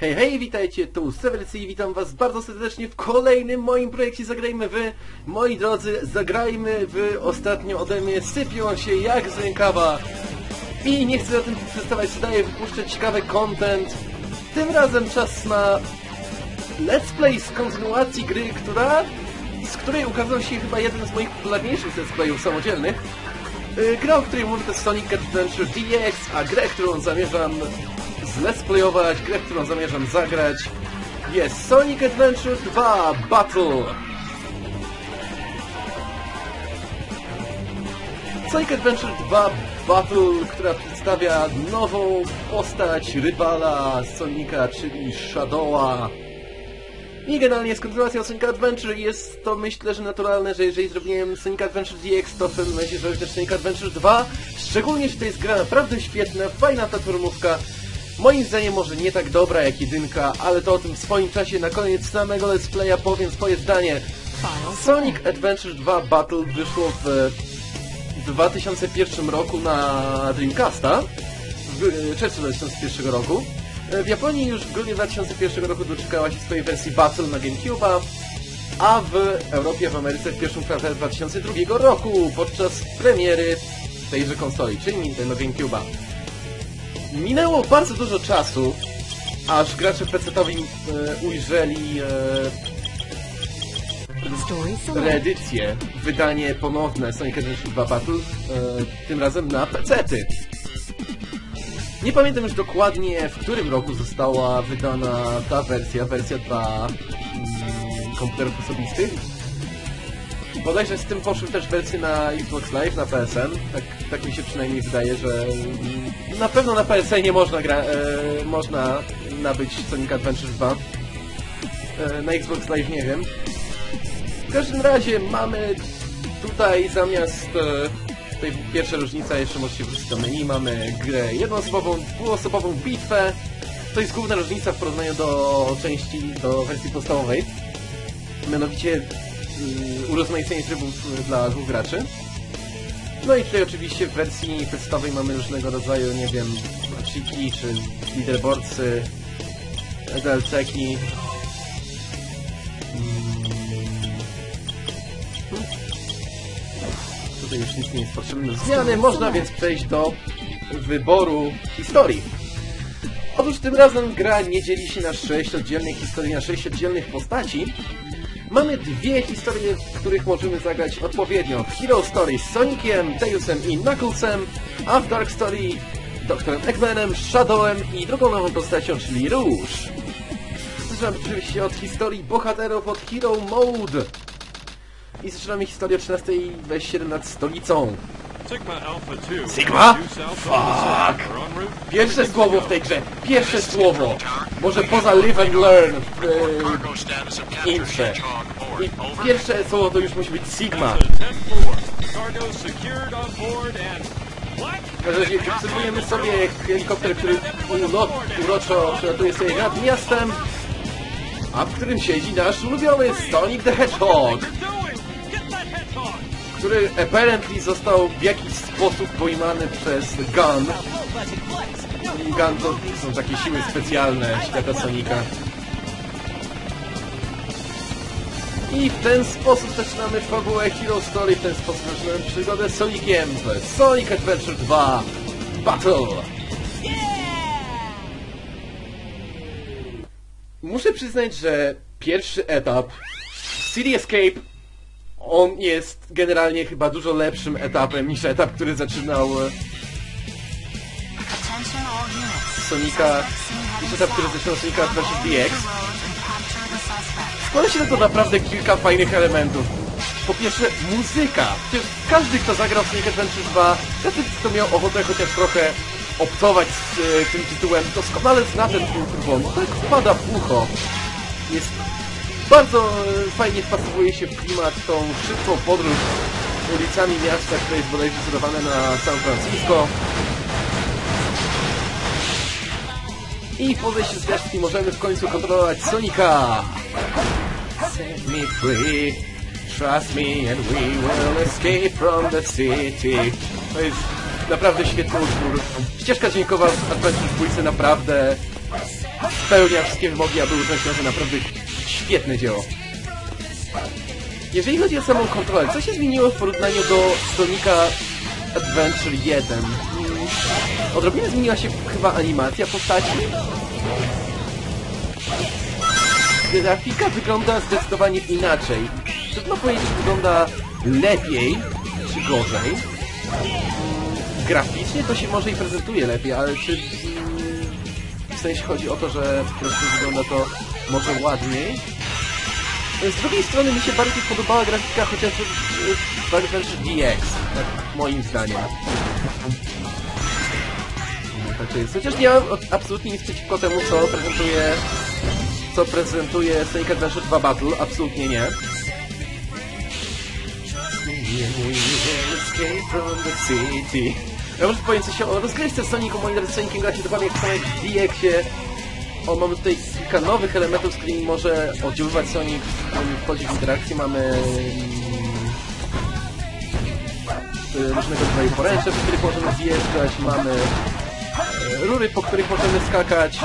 Hej, hej, witajcie, tu Sewercy i witam was bardzo serdecznie w kolejnym moim projekcie Zagrajmy Wy. Moi drodzy, zagrajmy Wy ostatnio ode mnie sypią się jak z rękawa. I nie chcę o tym przestawać, daję wypuszczać ciekawy content. Tym razem czas na let's play z kontynuacji gry, która... z której ukazał się chyba jeden z moich popularniejszych let's playów samodzielnych. Yy, Gra, o której mówię to Sonic Adventure DX, a grę, którą zamierzam zlet's grę, którą zamierzam zagrać jest Sonic Adventure 2 Battle. Sonic Adventure 2 Battle, która przedstawia nową postać rywala Sonika, czyli Shadowa. I generalnie z kontynuacją Sonic Adventure jest to myślę, że naturalne, że jeżeli zrobiłem Sonic Adventure DX, to w pewnym momencie zrobię też Sonic Adventure 2. Szczególnie, że to jest gra naprawdę świetna, fajna platformówka. Moim zdaniem może nie tak dobra jak jedynka, ale to o tym w swoim czasie na koniec samego let's playa powiem swoje zdanie. Sonic Adventure 2 Battle wyszło w 2001 roku na Dreamcasta, w czerwcu 2001 roku. W Japonii już w grudniu 2001 roku doczekała się swojej wersji Battle na GameCube'a, a w Europie, w Ameryce w pierwszym kwartale 2002 roku podczas premiery tejże konsoli, czyli Nintendo GameCube'a. Minęło bardzo dużo czasu, aż gracze PC-towi e, ujrzeli e, reedycję, wydanie ponowne Sonic Adventure 2 Battle, e, tym razem na PC-ty. Nie pamiętam już dokładnie, w którym roku została wydana ta wersja, wersja dla mm, komputerów osobistych. Bodajże z tym poszły też wersje na Xbox Live, na PSN. Tak, tak mi się przynajmniej wydaje, że mm, na pewno na PSN nie można, gra, e, można nabyć Sonic Adventure 2. E, na Xbox Live nie wiem. W każdym razie mamy tutaj zamiast e, tej pierwsza różnica, jeszcze możecie wrócić do menu, mamy grę jednoosobową, dwuosobową bitwę. To jest główna różnica w porównaniu do części, do wersji podstawowej. Mianowicie urozmaicenie trybów dla dwóch graczy. No i tutaj oczywiście w wersji testowej mamy różnego rodzaju, nie wiem, chiki czy leaderboardsy, DLC-ki. Hmm. Tutaj już nic nie jest potrzebne zmiany, można więc przejść do wyboru historii. Otóż tym razem gra nie dzieli się na sześć oddzielnych historii, na sześć oddzielnych postaci, Mamy dwie historie, w których możemy zagrać odpowiednio. Hero Story z Soniciem, Tailsem i Knucklesem, a w Dark Story Doktorem Eggmanem, Shadowem i drugą nową postacią, czyli Rouge. Zaczynamy oczywiście od historii bohaterów od Hero Mode. I zaczynamy historię o 13.27 nad stolicą. Sigma? Fuck! Pierwsze słowo w tej grze. Pierwsze słowo. Może poza live and learn w e, intrze. I pierwsze słowo to już musi być Sigma. W każdym razie obserwujemy sobie helikopter, który ulot, uroczo przelatuje sobie nad miastem, a w którym siedzi nasz ulubiony Sonic the Hedgehog który apparently został w jakiś sposób pojmany przez Gun. I Gun to są takie siły specjalne świata Sonika. I w ten sposób zaczynamy fabułę Hero Story, w ten sposób zaczynamy przygodę z Soniciem w Sonic Adventure 2 Battle! Muszę przyznać, że pierwszy etap City Escape on jest generalnie chyba dużo lepszym etapem niż etap, który zaczynał e, Sonika, niż etap, który zaczynał Sonika Adventure DX. Składa się na to naprawdę kilka fajnych elementów. Po pierwsze, muzyka. Przecież każdy, kto zagrał Sonic Adventure 2, każdy, kto miał ochotę chociaż trochę obcować z e, tym tytułem, doskonale zna ten utwór, bo no tak wpada w ucho. Jest bardzo e, fajnie wpasowuje się w klimat tą szybką podróż ulicami miasta, które jest bodajże wzorowane na San Francisco. I w podejściu z gwiazdki możemy w końcu kontrolować Sonika! Set me free, trust me and we will escape from the city. To jest naprawdę świetny utwór. Ścieżka dźwiękowa w Adventure 2 naprawdę spełnia wszystkie wymogi, aby uznać za naprawdę świetne dzieło. Jeżeli chodzi o samą kontrolę, co się zmieniło w porównaniu do Sonica Adventure 1? Hmm, Odrobinę zmieniła się chyba animacja postaci. Grafika wygląda zdecydowanie inaczej. Trudno powiedzieć, czy wygląda lepiej, czy gorzej. Mm, Graficznie to się może i prezentuje lepiej, ale czy... mm, W sensie chodzi o to, że po prostu wygląda to może ładniej. Z drugiej strony mi się bardziej podobała grafika chociażby w Adventure DX, tak moim zdaniem. Tak to jest. Chociaż nie mam absolutnie nic przeciwko temu, co prezentuje co prezentuje Sonic Adventure 2 Battle, absolutnie nie. Ja muszę powiedzieć coś o rozgrywce Sonicu, moi drodzy, Soniciem gra się dokładnie jak w DX-ie. O, mamy tutaj kilka nowych elementów, z którymi może oddziaływać Sonic, on wchodzi w interakcję, mamy mm, różnego rodzaju poręcze, po których możemy zjeżdżać, mamy e, rury, po których możemy skakać.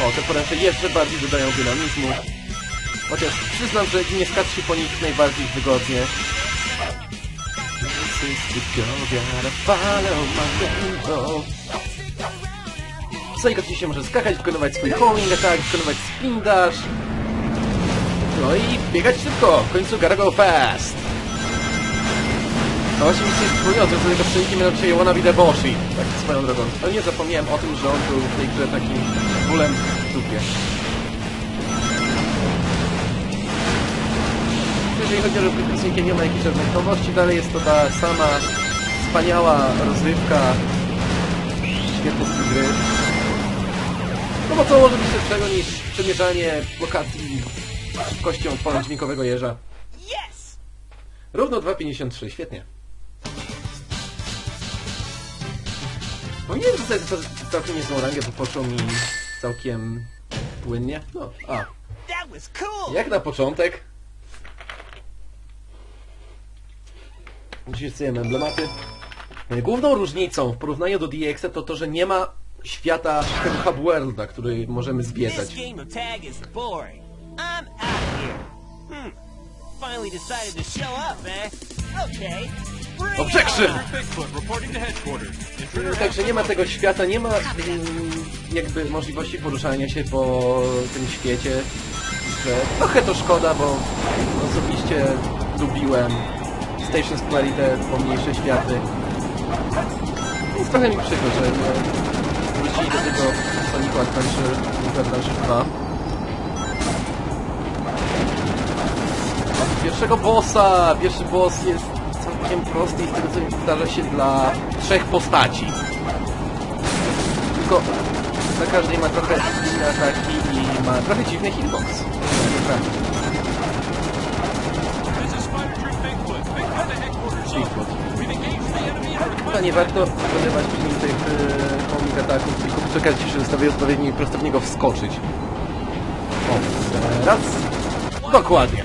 O, te poręcze jeszcze bardziej dodają dynamizmu. Chociaż przyznam, że nie skacze się po nich najbardziej wygodnie. This is the gotta follow my rainbow. Sonic oczywiście może skakać, wykonywać swój homing attack, wykonywać spin dash. No i biegać szybko, w końcu gotta go fast. No właśnie mi się przypomniało, że tego przeciwnikiem miał dzisiaj Wannabe Deboshi. Tak swoją drogą. Ale nie zapomniałem o tym, że on był w tej grze takim bólem w dupie. Jeżeli chodzi o Soniciem, nie ma jakiejś żadnej nowości, dalej jest to ta sama wspaniała rozrywka. Świetny styl gry. Bo co może być lepszego niż przemierzanie lokacji szybkością ponad dźwiękowego jeża? Yes! Równo 2,53, świetnie. Powinienem dostać całkiem niezłą rangę, bo poszło mi całkiem płynnie. No, a, jak na początek. Oczywiście sobie emblematy. Główną różnicą w porównaniu do DX to to, że nie ma świata tego Hub Worlda, który możemy zwiedzać. Hmm. Eh? Okay. Bring O, it przekrzyn! on! Bigfoot reporting to headquarters. Intruder Także nie ma tego świata, nie ma mm, jakby możliwości poruszania się po tym świecie. Trochę to szkoda, bo osobiście lubiłem Station Square i te pomniejsze światy. Więc trochę mi przykro, że wrócili do tego Sonic Adventure, Sonic Adventure 2. Od pierwszego bossa! Pierwszy boss jest całkiem prosty i z tego co mi powtarza się dla trzech postaci. Tylko na każdej ma trochę inne ataki i ma trochę dziwny hitbox. Tak, In Chyba nie warto wykonywać później tych e, homing ataków, tylko poczekać, się ustawi odpowiedni i prosto w niego wskoczyć. O, raz. Dokładnie.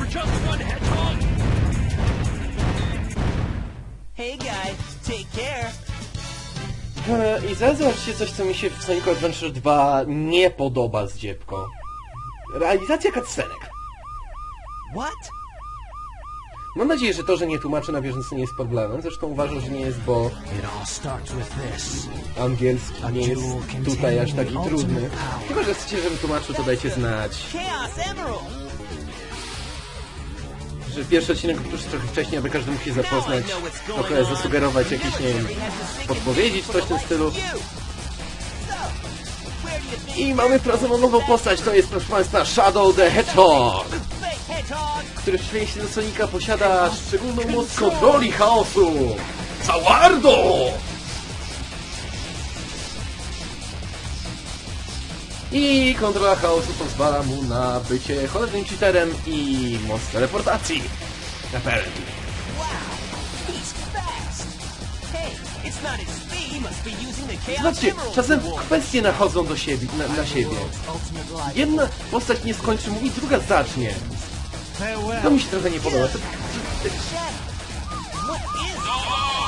Hey guys, take care. E, I zaraz zobaczcie coś, co mi się w Sonic Adventure 2 nie podoba z dziebką. Realizacja cutscenek. What? Mam nadzieję, że to, że nie tłumaczę na bieżąco nie jest problemem. Zresztą uważam, że nie jest, bo angielski nie jest tutaj aż taki trudny. Chyba, że chcecie, żebym tłumaczył, to dajcie znać. Że pierwszy odcinek już trochę wcześniej, aby każdy mógł się zapoznać, trochę zasugerować jakieś, nie wiem, podpowiedzi czy coś w tym stylu. I mamy wprowadzoną nową postać, to jest proszę Państwa Shadow the hedgehog? Który w przeciwieństwie do Sonika posiada szczególną moc kontroli chaosu. Cawardo! I kontrola chaosu pozwala mu na bycie cholernym cheaterem i moc teleportacji. Apparently. Emerald czasem kwestie nachodzą do siebie, na, na siebie. Jedna postać nie skończy mówi, druga zacznie. To mi się trochę nie podoba.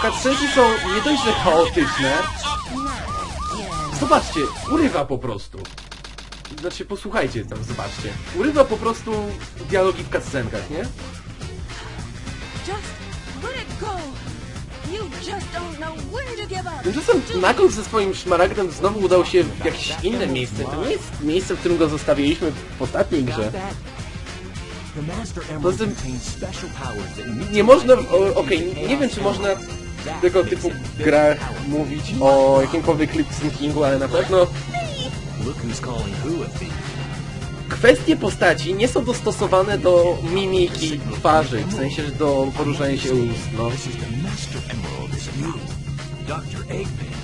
Cutscenki są nie dość, że chaotyczne. Zobaczcie, urywa po prostu. Znaczy, posłuchajcie tam, zobaczcie. Urywa po prostu dialogi w cutscenkach, nie? Tymczasem Knuckles ze swoim szmaragdem znowu udał się w jakieś inne miejsce. To nie jest miejsce, w którym go zostawiliśmy w ostatniej grze. Poza tym nie można... Okej, nie wiem czy można w tego typu grach mówić o jakimkolwiek lip syncingu, ale na pewno kwestie postaci nie są dostosowane do mimiki twarzy, w sensie do poruszania się ust, no.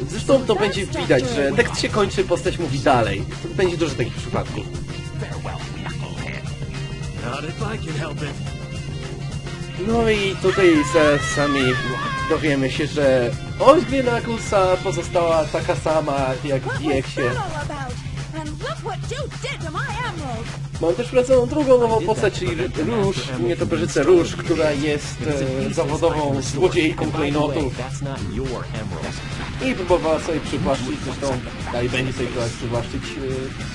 Zresztą to będzie widać, że tekst się kończy, postać mówi dalej. Będzie dużo takich przypadków. No i tutaj zaraz sami dowiemy się, że oźbie Knucklesa pozostała taka sama jak w Dieksie. that all about? And look what you did to my emerald. Mam też wracaną drugą nową postać, czyli Róż, nietoperzycę Róż, która jest e, zawodową złodziejką klejnotów That's not your emerald. i próbowała sobie przywłaszczyć, zresztą dalej będzie sobie przywłaszczyć e,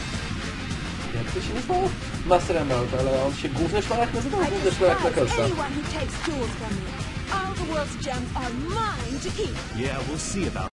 jak to się nazywało? Master Emerald, ale on się główny szlak nazywał? I Główny szlak. All the world's gems are mine to keep. Yeah, we'll see about